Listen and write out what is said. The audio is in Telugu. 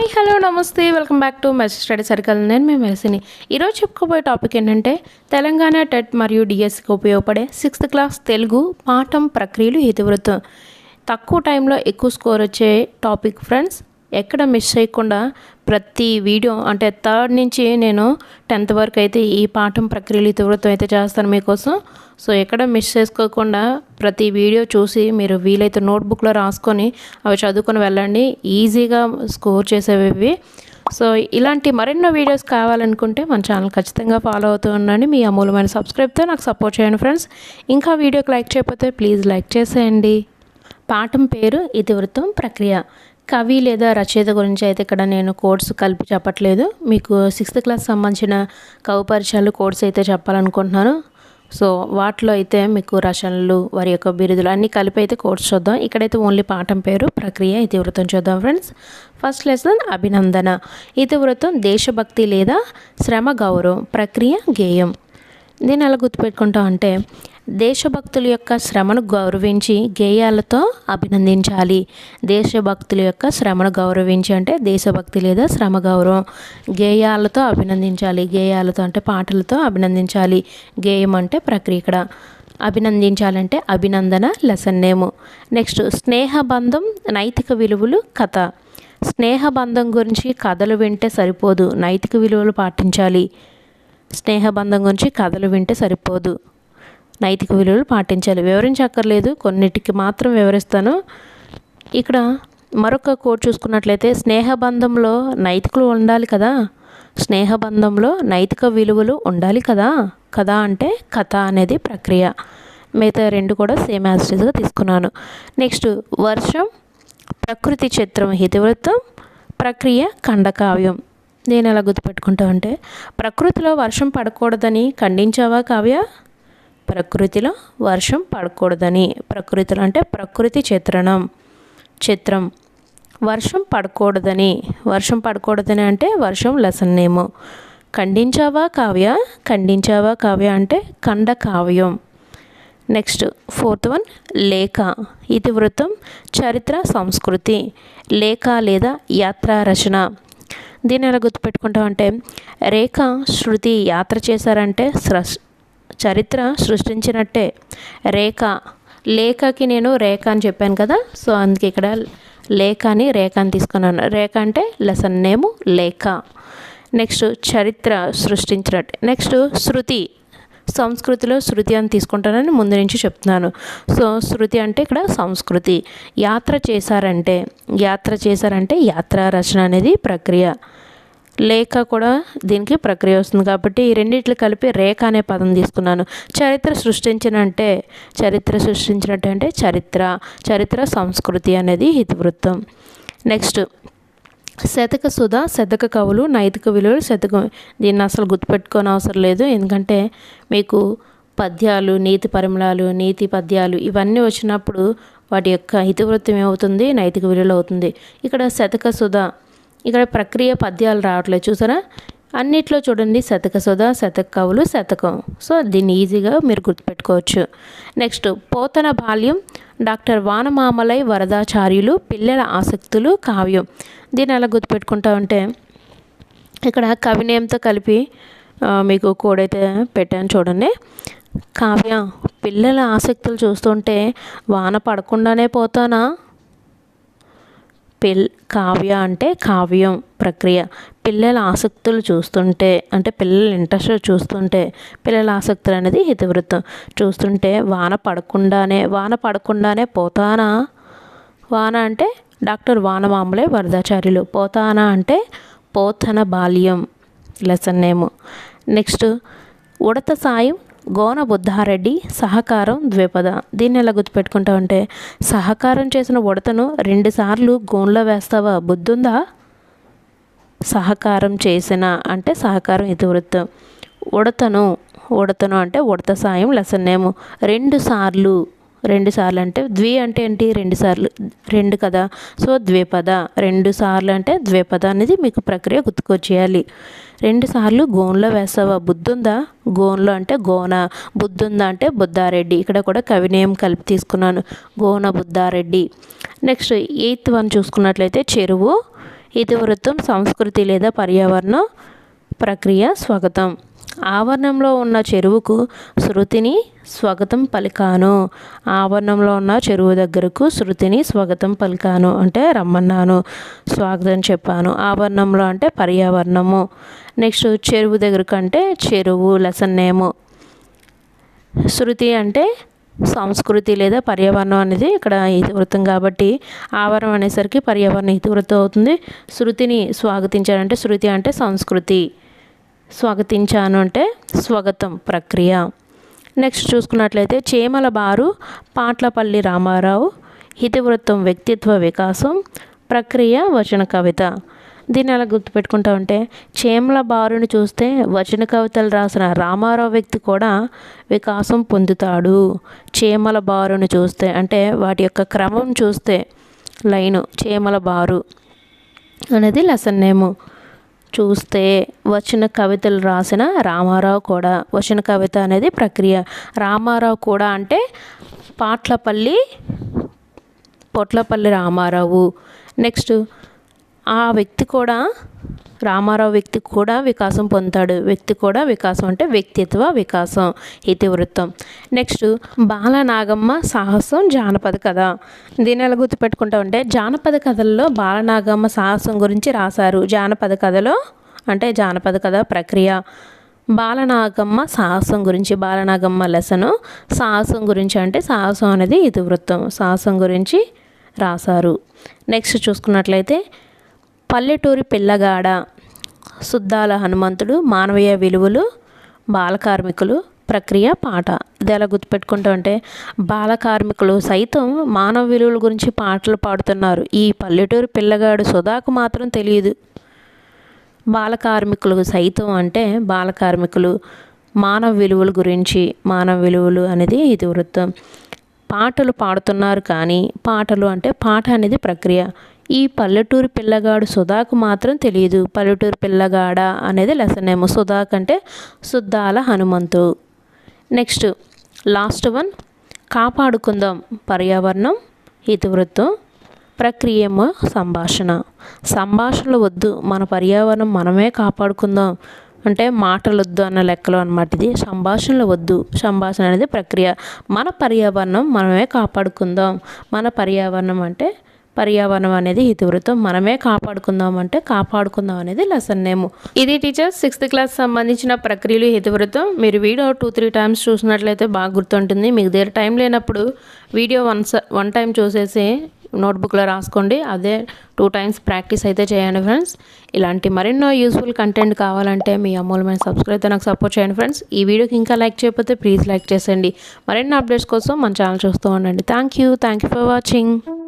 హాయ్ హలో నమస్తే. Welcome back to mess study circle. నేను మేము మెసిని ఈరోజు చెప్పుకోబోయే టాపిక్ ఏంటంటే తెలంగాణ టెట్ మరియు డిఎస్సికి ఉపయోగపడే సిక్స్త్ క్లాస్ తెలుగు పాఠం ప్రక్రియలు ఇతివృత్తం తక్కువ టైంలో ఎక్కువ స్కోర్ వచ్చే టాపిక్ ఫ్రెండ్స్. ఎక్కడ మిస్ చేయకుండా ప్రతి వీడియో అంటే థర్డ్ నుంచి నేను టెన్త్ వరకు అయితే ఈ పాఠం ప్రక్రియలు ఇతివృత్తం అయితే చేస్తాను మీకోసం. సో ఎక్కడ మిస్ చేసుకోకుండా ప్రతి వీడియో చూసి మీరు వీలైతే నోట్బుక్లో రాసుకొని అవి చదువుకొని వెళ్ళండి. ఈజీగా స్కోర్ చేసేవి సో ఇలాంటి మరెన్నో వీడియోస్ కావాలనుకుంటే మన ఛానల్ ఖచ్చితంగా ఫాలో అవుతూ ఉండండి. మీ అమూలమైన సబ్స్క్రైబ్తో నాకు సపోర్ట్ చేయండి ఫ్రెండ్స్ ఇంకా వీడియోకి లైక్ చేయకపోతే ప్లీజ్ లైక్ చేసేయండి. పాఠం పేరు ఇతివృత్తం ప్రక్రియ. కవి లేదా రచయిత గురించి అయితే ఇక్కడ నేను కోర్స్ కలిపి చెప్పట్లేదు. మీకు సిక్స్త్ క్లాస్ సంబంధించిన కవి పరిచయాలు కోర్స్ అయితే చెప్పాలనుకుంటున్నాను. సో వాటిలో అయితే మీకు రచనలు వారి యొక్క బిరుదులు అన్నీ కలిపి అయితే కోర్స్ చూద్దాం. ఇక్కడైతే ఓన్లీ పాఠం పేరు ప్రక్రియ ఇతివృత్తం చూద్దాం ఫ్రెండ్స్ ఫస్ట్ లెసన్ అభినందన. ఇతివృత్తం దేశభక్తి లేదా శ్రమ గౌరవం ప్రక్రియ గేయం. దీన్ని ఎలా గుర్తుపెట్టుకుంటాం అంటే దేశభక్తుల యొక్క శ్రమను గౌరవించి గేయాలతో అభినందించాలి. దేశభక్తుల యొక్క శ్రమను గౌరవించి అంటే దేశభక్తి లేదా శ్రమ గౌరవం. గేయాలతో అభినందించాలి. గేయాలతో అంటే పాటలతో అభినందించాలి. గేయం అంటే ప్రక్రియ ఇక్కడ. అభినందించాలంటే అభినందన లెసన్ నేము నెక్స్ట్ స్నేహబంధం నైతిక విలువలు కథ. స్నేహబంధం గురించి కథలు వింటే సరిపోదు. నైతిక విలువలు పాటించాలి. స్నేహబంధం గురించి కథలు వింటే సరిపోదు. నైతిక విలువలు పాటించాలి. వివరించక్కర్లేదు. కొన్నిటికి మాత్రం వివరిస్తాను. ఇక్కడ మరొక కోడ్ చూసుకున్నట్లయితే స్నేహబంధంలో నైతికులు ఉండాలి కదా? స్నేహబంధంలో నైతిక విలువలు ఉండాలి కదా? కథ అంటే కథ అనేది ప్రక్రియ. మిగతా రెండు కూడా సేమ్ యాజ్గా తీసుకున్నాను. నెక్స్ట్ వర్షం ప్రకృతి చిత్రం హితవృత్తం ప్రక్రియ ఖండకావ్యం. నేను ఎలా గుర్తుపెట్టుకుంటామంటే ప్రకృతిలో వర్షం పడకూడదని ఖండించావా కావ్య? ప్రకృతిలో వర్షం పడకూడదని. ప్రకృతిలో అంటే ప్రకృతి చిత్రణం. చిత్రం. వర్షం పడకూడదని. వర్షం పడకూడదని అంటే వర్షం లెసన్ నేము. ఖండించావా కావ్య? ఖండించావా కావ్య అంటే ఖండ కావ్యం నెక్స్ట్ ఫోర్త్ వన్ లేఖ. ఇతివృత్తం చరిత్ర సంస్కృతి. లేఖ లేదా యాత్రా రచన దీన్ని ఎలా గుర్తుపెట్టుకుంటామంటే రేఖ శృతి యాత్ర చేశారంటే సృష్ చరిత్ర సృష్టించినట్టే. రేఖ లేఖకి నేను రేఖ అని చెప్పాను కదా సో అందుకే ఇక్కడ లేఖ అని రేఖ అని తీసుకున్నాను. రేఖ అంటే లెసన్ నేము లేఖ. నెక్స్ట్ చరిత్ర సృష్టించినట్టు. నెక్స్ట్ శృతి. సంస్కృతిలో శృతి అని తీసుకుంటానని ముందు నుంచి చెప్తున్నాను. సో శృతి అంటే ఇక్కడ సంస్కృతి. యాత్ర చేశారంటే యాత్ర చేశారంటే యాత్ర రచన అనేది ప్రక్రియ. లేఖ కూడా దీనికి ప్రక్రియ వస్తుంది కాబట్టి ఈ రెండిట్లు కలిపి రేఖ అనే పదం తీసుకున్నాను. చరిత్ర సృష్టించినంటే చరిత్ర సృష్టించినట్టు అంటే చరిత్ర చరిత్ర సంస్కృతి అనేది ఇతివృత్తం నెక్స్ట్ శతక సుధ శతక కవులు నైతిక విలువలు శతకం దీన్ని అసలు గుర్తుపెట్టుకోని అవసరం లేదు. ఎందుకంటే మీకు పద్యాలు నీతి పరిమళాలు నీతి పద్యాలు ఇవన్నీ వచ్చినప్పుడు వాటి యొక్క హితవృత్తం ఏమవుతుంది? నైతిక విలువలు అవుతుంది. ఇక్కడ శతక సుధ ఇక్కడ ప్రక్రియ పద్యాలు రావట్లేదు. చూసారా? అన్నిట్లో చూడండి శతక సుధ శతక కవులు శతకం. సో దీన్ని ఈజీగా మీరు గుర్తుపెట్టుకోవచ్చు. నెక్స్ట్ పోతన బాల్యం డాక్టర్ వానమామలై వరదాచార్యులు పిల్లల ఆసక్తులు కావ్యం. దీన్ని ఎలా గుర్తుపెట్టుకుంటామంటే ఇక్కడ కవినేయంతో కలిపి మీకు కోడైతే పెట్టాను చూడండి. కావ్య పిల్లల ఆసక్తులు చూస్తుంటే వాన పడకుండానే పోతానా? పిల్ కావ్య అంటే కావ్యం ప్రక్రియ. పిల్లల ఆసక్తులు చూస్తుంటే అంటే పిల్లల ఇంట్రెస్ట్ చూస్తుంటే పిల్లల ఆసక్తులు అనేది ఇతివృత్తం చూస్తుంటే వాన పడకుండానే వాన పడకుండానే పోతానా? వాన అంటే డాక్టర్ వానమామలే వరదాచార్యులు. పోతానా అంటే పోతన బాల్యం లెసన్ నేము నెక్స్ట్ ఉడత సాయం గోన బుద్ధారెడ్డి సహకారం ద్విపద. దీన్ని ఎలా గుర్తుపెట్టుకుంటావంటే సహకారం చేసిన ఉడతను రెండుసార్లు గోన్లో వేస్తావా? బుద్ధుందా? సహకారం చేసిన అంటే సహకారం ఇతివృత్తం ఉడతను ఉడతను అంటే ఉడత సాయం లెసన్ నేమ్. రెండు సార్లు రెండు సార్లు అంటే ద్వి అంటే ఏంటి? రెండు సార్లు రెండు కదా? సో ద్విపద. రెండు సార్లు అంటే ద్విపద అనేది మీకు ప్రక్రియ గుర్తుకొచ్చేయాలి. రెండు సార్లు గోన్లో వేసావా? బుద్ధుందా? గోన్లో అంటే గోన. బుద్ధుందా అంటే బుద్ధారెడ్డి. ఇక్కడ కూడా కవినేయం కలిపి తీసుకున్నాను. Gona Buddhareddy. Next eighth one చూసుకున్నట్లయితే చెరువు ఇతివృత్తం సంస్కృతి లేదా పర్యావరణం ప్రక్రియ స్వాగతం. ఆవరణంలో ఉన్న చెరువుకు శృతిని స్వాగతం పలికాను. ఆవరణంలో ఉన్న చెరువు దగ్గరకు శృతిని స్వాగతం పలికాను అంటే రమ్మన్నాను స్వాగతం చెప్పాను. ఆవరణంలో అంటే పర్యావరణము. నెక్స్ట్ చెరువు దగ్గరకు అంటే చెరువు లెసన్ నేము శృతి అంటే సంస్కృతి లేదా పర్యావరణం అనేది ఇక్కడ ఇతివృత్తం కాబట్టి ఆవరణం అనేసరికి పర్యావరణం ఇతివృత్తం అవుతుంది. శృతిని స్వాగతించాలంటే శృతి అంటే సంస్కృతి. స్వాగతించాను అంటే స్వాగతం ప్రక్రియ. నెక్స్ట్ చూసుకున్నట్లయితే చేమల బారు పాట్లపల్లి రామారావు ఇతివృత్తం వ్యక్తిత్వ వికాసం ప్రక్రియ వచన కవిత. దీన్ని ఎలా గుర్తుపెట్టుకుంటా ఉంటే చేమల బారుని చూస్తే వచన కవితలు రాసిన రామారావు వ్యక్తి కూడా వికాసం పొందుతాడు. చేమల బారుని చూస్తే అంటే వాటి యొక్క క్రమం చూస్తే లైను చేమల బారు అనేది లెసన్ నేము చూస్తే వచ్చిన కవితలు రాసిన రామారావు కూడా వచ్చిన కవిత అనేది ప్రక్రియ. రామారావు కూడా అంటే పాట్లపల్లి పొట్లపల్లి రామారావు. నెక్స్ట్ ఆ వ్యక్తి కూడా రామారావు వ్యక్తి కూడా వికాసం పొందుతాడు. వ్యక్తి కూడా వికాసం అంటే వ్యక్తిత్వ వికాసం ఇతివృత్తం. నెక్స్ట్ బాలనాగమ్మ సాహసం జానపద కథ. దీని ఎలా గుర్తుపెట్టుకుంటామంటే జానపద కథల్లో బాలనాగమ్మ సాహసం గురించి రాశారు. జానపద కథలో అంటే జానపద కథ ప్రక్రియ. బాలనాగమ్మ సాహసం గురించి బాలనాగమ్మ లెసను. సాహసం గురించి అంటే సాహసం అనేది ఇతివృత్తం. సాహసం గురించి రాశారు. నెక్స్ట్ చూసుకున్నట్లయితే పల్లెటూరి పిల్లగాడ శుద్ధాల హనుమంతుడు మానవీయ విలువలు బాల కార్మికులు ప్రక్రియ పాట. ఇది ఎలా గుర్తుపెట్టుకుంటాం అంటే బాల కార్మికులు సైతం మానవ విలువల గురించి పాటలు పాడుతున్నారు. ఈ పల్లెటూరు పిల్లగాడు సుధాకు మాత్రం తెలియదు. బాల కార్మికులు సైతం అంటే బాల కార్మికులు మానవ విలువల గురించి మానవ విలువలు అనేది ఇది వృత్తం. పాటలు పాడుతున్నారు కానీ పాటలు అంటే పాట అనేది ప్రక్రియ. ఈ పల్లెటూరు పిల్లగాడు సుధాకు మాత్రం తెలియదు. పల్లెటూరు పిల్లగాడ అనేది లెసన్ ఏమో. సుధాక్ అంటే Suddala Hanumanthu. Next last one కాపాడుకుందాం పర్యావరణం ఇతివృత్తం ప్రక్రియమో సంభాషణ. సంభాషణలు వద్దు. మన పర్యావరణం మనమే కాపాడుకుందాం. అంటే మాటలు వద్దు అన్న లెక్కలో అనమాట ఇది. సంభాషణలు వద్దు. సంభాషణ అనేది ప్రక్రియ. మన పర్యావరణం మనమే కాపాడుకుందాం. మన పర్యావరణం అంటే పర్యావరణం అనేది హితవృతం మనమే కాపాడుకుందాం అంటే కాపాడుకుందాం అనేది లెసన్ నేమ్ ఇది టీచర్ సిక్స్త్ క్లాస్ సంబంధించిన ప్రక్రియలు హితవృతం మీరు వీడియో టూ త్రీ టైమ్స్ చూసినట్లయితే బాగా గుర్తుంటుంది. మీకు దగ్గర టైం లేనప్పుడు వీడియో వన్ వన్ టైం చూసేసి నోట్బుక్లో రాసుకోండి. అదే టూ టైమ్స్ ప్రాక్టీస్ అయితే చేయండి ఫ్రెండ్స్ ఇలాంటి మరెన్నో యూస్ఫుల్ కంటెంట్ కావాలంటే మీ అమూలమైన సబ్స్క్రైబ్ నాకు సపోర్ట్ చేయండి ఫ్రెండ్స్ ఈ వీడియోకి ఇంకా లైక్ చేయకపోతే ప్లీజ్ లైక్ చేసేయండి. మరెన్నో అప్డేట్స్ కోసం మన ఛానల్ చూస్తూ ఉండండి. Thank you thank you for watching